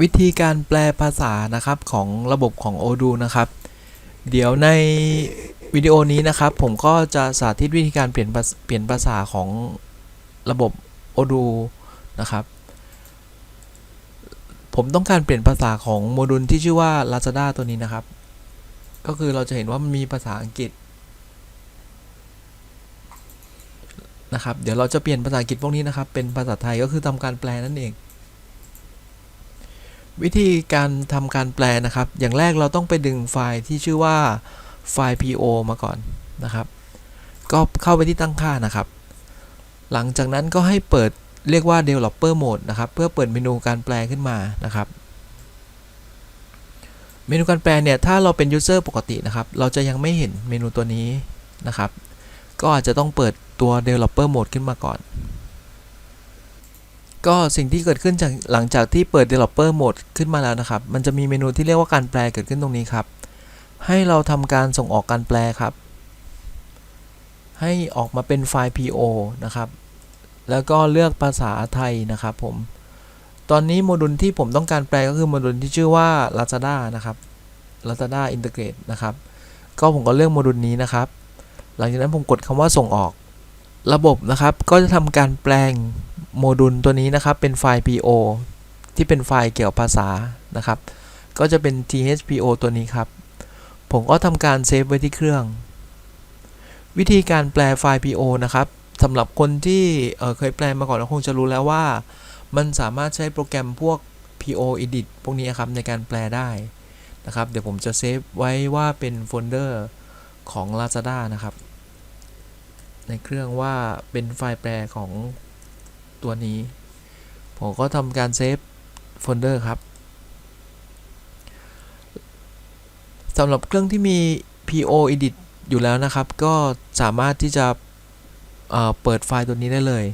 วิธีการแปลภาษานะครับของระบบของ Odoo นะครับ เดี๋ยวในวิดีโอนี้นะครับ ผมก็จะสาธิตวิธีการเปลี่ยนเปลี่ยนภาษาของระบบ Odoo นะครับ ผมต้องการเปลี่ยนภาษาของโมดูลที่ชื่อว่า Lazada ตัวนี้นะครับ ก็คือเราจะเห็นว่ามันมีภาษาอังกฤษนะครับ เดี๋ยวเราจะเปลี่ยนภาษาอังกฤษพวกนี้นะครับ เป็นภาษาไทยก็คือทำการแปลนั่นเอง วิธีการทำการแปลนะครับ อย่างแรกเราต้องไปดึงไฟล์ที่ชื่อว่าไฟล์ PO มาก่อนนะครับ ก็เข้าไปที่ตั้งค่านะครับ หลังจากนั้นก็ให้เปิดเรียกว่า developer mode นะครับ เพื่อเปิดเมนูการแปลขึ้นมานะครับ เมนูการแปลเนี่ยถ้าเราเป็น user ปกตินะครับ เราจะยังไม่เห็นเมนูตัวนี้นะครับ ก็อาจจะต้องเปิดตัว developer mode ขึ้นมาก่อน ก็สิ่งที่เกิดขึ้นจากหลังจากที่เปิด developer mode ขึ้นมาแล้วนะครับ มันจะมีเมนูที่เรียกว่าการแปลเกิดขึ้นตรงนี้ครับ ให้เราทำการส่งออกการแปลครับ ให้ออกมาเป็นไฟล์ PO นะครับ แล้วก็เลือกภาษาไทยนะครับผม ตอนนี้โมดูลที่ผมต้องการแปลก็คือโมดูลที่ชื่อว่า Lazada นะครับ Lazada Integrate นะครับ ก็ผมก็เลือกโมดูลนี้นะครับ หลังจากนั้นผมกดคำว่าส่งออก ระบบนะครับ ก็จะทำการแปลง โมดูลตัวนี้นะครับเป็นไฟล์ PO ที่เป็นไฟล์เกี่ยวภาษานะครับ ก็จะเป็น thpo ตัวนี้ครับ ผมก็ทำการเซฟไว้ที่เครื่อง วิธีการแปลไฟล์ PO นะครับสำหรับคนที่เเคยแปลมาก่อนคงจะรู้แล้วว่า มันสามารถใช้โปรแกรมพวก PO edit พวกนี้ครับในการแปลได้นะครับ เดี๋ยวผมจะเซฟไว้ว่าเป็นโฟลเดอร์ของ Lazada นะครับ ในเครื่องว่าเป็นไฟล์แปลของ ตัวนี้ ผมก็ทำการเซฟโฟลเดอร์ครับสำหรับเครื่องที่มี PO edit อยู่แล้วนะครับ ก็สามารถที่จะเเปิดไฟล์ตัวนี้ได้เลย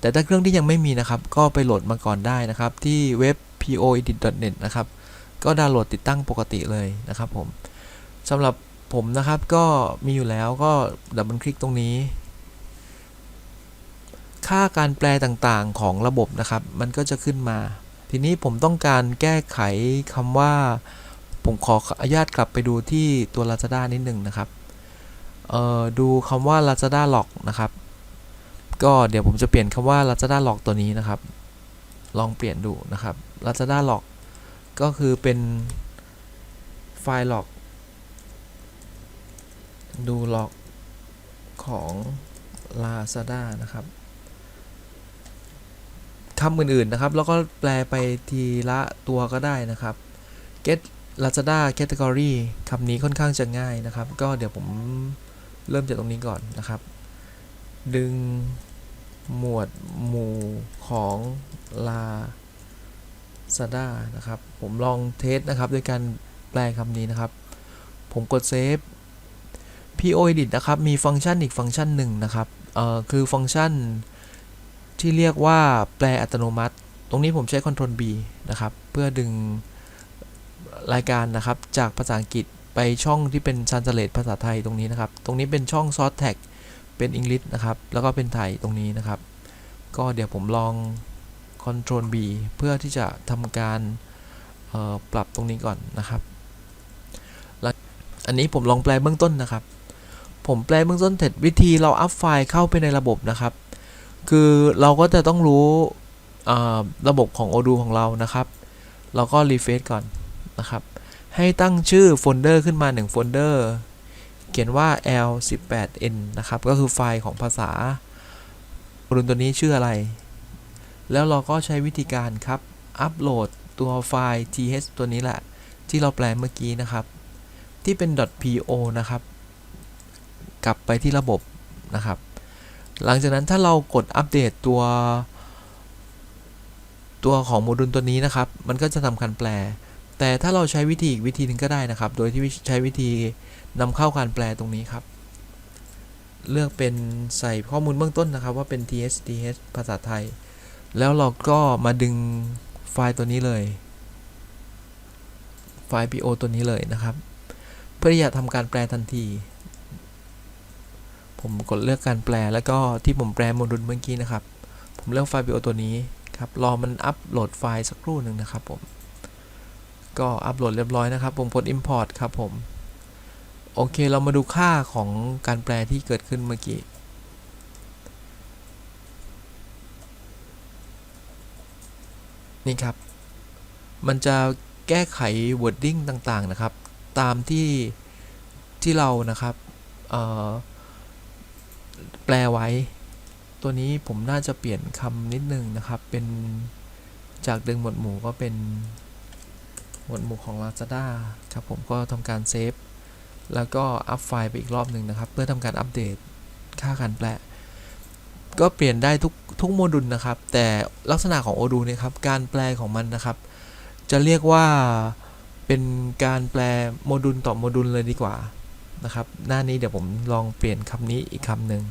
แต่ถ้าเครื่องที่ยังไม่มีนะครับ ก็ไปโหลดมาก่อนได้นะครับ ที่เว็บ poedit.net นะครับ ก็ดาวน์โหลดติดตั้งปกติเลยนะครับผมสำหรับผมนะครับก็มีอยู่แล้วก็ดับเบิลคลิกตรงนี้ ค่าการแปลต่างๆของระบบนะครับ มันก็จะขึ้นมา ทีนี้ผมต้องการแก้ไขคำว่า ผมขออนุญาตกลับไปดูที่ตัว Lazada นิดหนึ่งนะครับดูคำว่า Lazada Log นะครับ ก็เดี๋ยวผมจะเปลี่ยนคำว่า Lazada Log ตัวนี้นะครับ ลองเปลี่ยนดูนะครับ Lazada Log ก็คือเป็นไฟล์ log ดู log ของ Lazada นะครับ คำอื่นๆนะครับ แล้วก็แปลไปทีละตัวก็ได้นะครับ get Lazada category คำนี้ค่อนข้างจะง่ายนะครับ ก็เดี๋ยวผมเริ่มจากตรงนี้ก่อนนะครับ ดึงหมวดหมู่ของ Lazada นะครับ ผมลองเทสนะครับโดยการแปลคำนี้นะครับ ผมกดเซฟ PO edit นะครับ มีฟังก์ชันอีกฟังก์ชันหนึ่งนะครับ เอ่อ คือฟังก์ชัน ที่เรียกว่าแปลอัตโนมัติ ตรงนี้ผมใช้ Ctrl B นะครับ เพื่อดึงรายการนะครับ จากภาษาอังกฤษไปช่องที่เป็น translate ภาษาไทยตรงนี้นะครับ ตรงนี้เป็นช่อง source tag เป็น English นะครับ แล้วก็เป็นไทยตรงนี้นะครับ ก็เดี๋ยวผมลอง Ctrl B เพื่อที่จะทำการปรับตรงนี้ก่อนนะครับ อันนี้ผมลองแปลเบื้องต้นนะครับ ผมแปลเบื้องต้นเสร็จวิธีเราอัพไฟล์เข้าไปในระบบนะครับ คือเราก็จะต้องรู้ระบบของ Odoo ของเรานะครับ เราก็รีเฟซก่อนนะครับ ให้ตั้งชื่อโฟลเดอร์ขึ้นมา 1 โฟลเดอร์ เขียนว่า l18n นะครับ ก็คือไฟล์ของภาษาโมดูลตัวนี้ชื่ออะไร แล้วเราก็ใช้วิธีการครับ อัปโหลดตัวไฟล์ th ตัวนี้แหละ ที่เราแปลเมื่อกี้นะครับ ที่เป็น .po นะครับ กลับไปที่ระบบนะครับ หลังจากนั้นถ้าเรากดอัปเดตตัว ตัวของโมดูลตัวนี้นะครับ มันก็จะทำการแปล แต่ถ้าเราใช้วิธีอีกวิธีหนึ่งก็ได้นะครับ โดยที่ใช้วิธีนำเข้าการแปลตรงนี้ครับ เลือกเป็นใส่ข้อมูลเบื้องต้นนะครับ ว่าเป็น tsth ภาษาไทย แล้วเราก็มาดึงไฟล์ตัวนี้เลย ไฟล์ po ตัวนี้เลยนะครับ เพื่อที่จะทำการแปลทันที ผมกดเลือกการแปลแล้วก็ที่ผมแปลโมดูลเมื่อกี้นะครับ ผมเลือกไฟล์ BO ตัวนี้ครับ รอมันอัปโหลดไฟล์สักครู่หนึ่งนะครับผม ก็อัปโหลดเรียบร้อยนะครับ ผมกด import ครับผม โอเค เรามาดูค่าของการแปลที่เกิดขึ้นเมื่อกี้นี่ครับ มันจะแก้ไข wording ต่างๆนะครับ ตามที่ที่เรานะครับ เอ่อ แปลไว้ ตัวนี้ผมน่าจะเปลี่ยนคำนิดนึงนะครับ เป็นจากดึงหมวดหมู่ก็เป็นหมวดหมู่ของ Lazada ครับผมก็ทำการเซฟแล้วก็อัพไฟล์ไปอีกรอบหนึ่งนะครับ เพื่อทำการอัปเดตค่าการแปล ก็เปลี่ยนได้ทุกทุกโมดูลนะครับ แต่ลักษณะของโอดูเนี่ยครับ การแปลของมันนะครับ จะเรียกว่าเป็นการแปลโมดูลต่อโมดูลเลยดีกว่า นะครับ หน้านี้เดี๋ยวผมลองเปลี่ยนคำนี้อีกคำหนึ่ง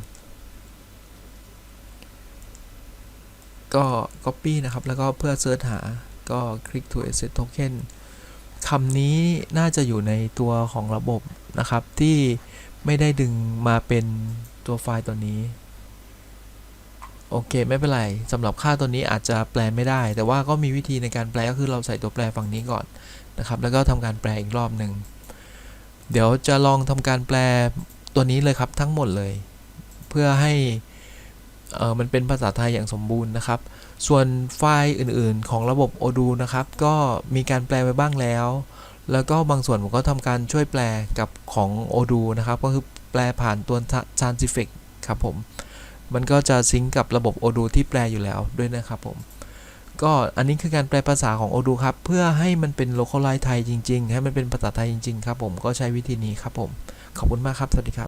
ก็ copy นะครับ แล้วก็เพื่อเสิร์ชหาก็ click to access token คำนี้น่าจะอยู่ในตัวของระบบนะครับ ที่ไม่ได้ดึงมาเป็นตัวไฟล์ตัวนี้ โอเค ไม่เป็นไรสำหรับค่าตัวนี้อาจจะแปลไม่ได้ แต่ว่าก็มีวิธีในการแปลก็คือเราใส่ตัวแปลฝั่งนี้ก่อนนะครับ แล้วก็ทำการแปลอีกรอบหนึ่ง เดี๋ยวจะลองทำการแปลตัวนี้เลยครับทั้งหมดเลย เพื่อให้มันเป็นภาษาไทยอย่างสมบูรณ์นะครับ ส่วนไฟล์อื่นๆ ของระบบ Odoo นะครับ ก็มีการแปลไปบ้างแล้ว แล้วก็บางส่วนผมก็ทำการช่วยแปลกับของ Odoo นะครับ ก็คือแปลผ่านตัว Transifex ครับผม มันก็จะซิงกับระบบ Odoo ที่แปลอยู่แล้วด้วยนะครับผม ก็อันนี้คือการแปลภาษาของ Odoo ครับ เพื่อให้มันเป็นโลคอลไลท์ไทยจริงๆ ให้มันเป็นภาษาไทยจริงๆ ครับผม ก็ใช้วิธีนี้ครับผม ขอบคุณมากครับ สวัสดีครับ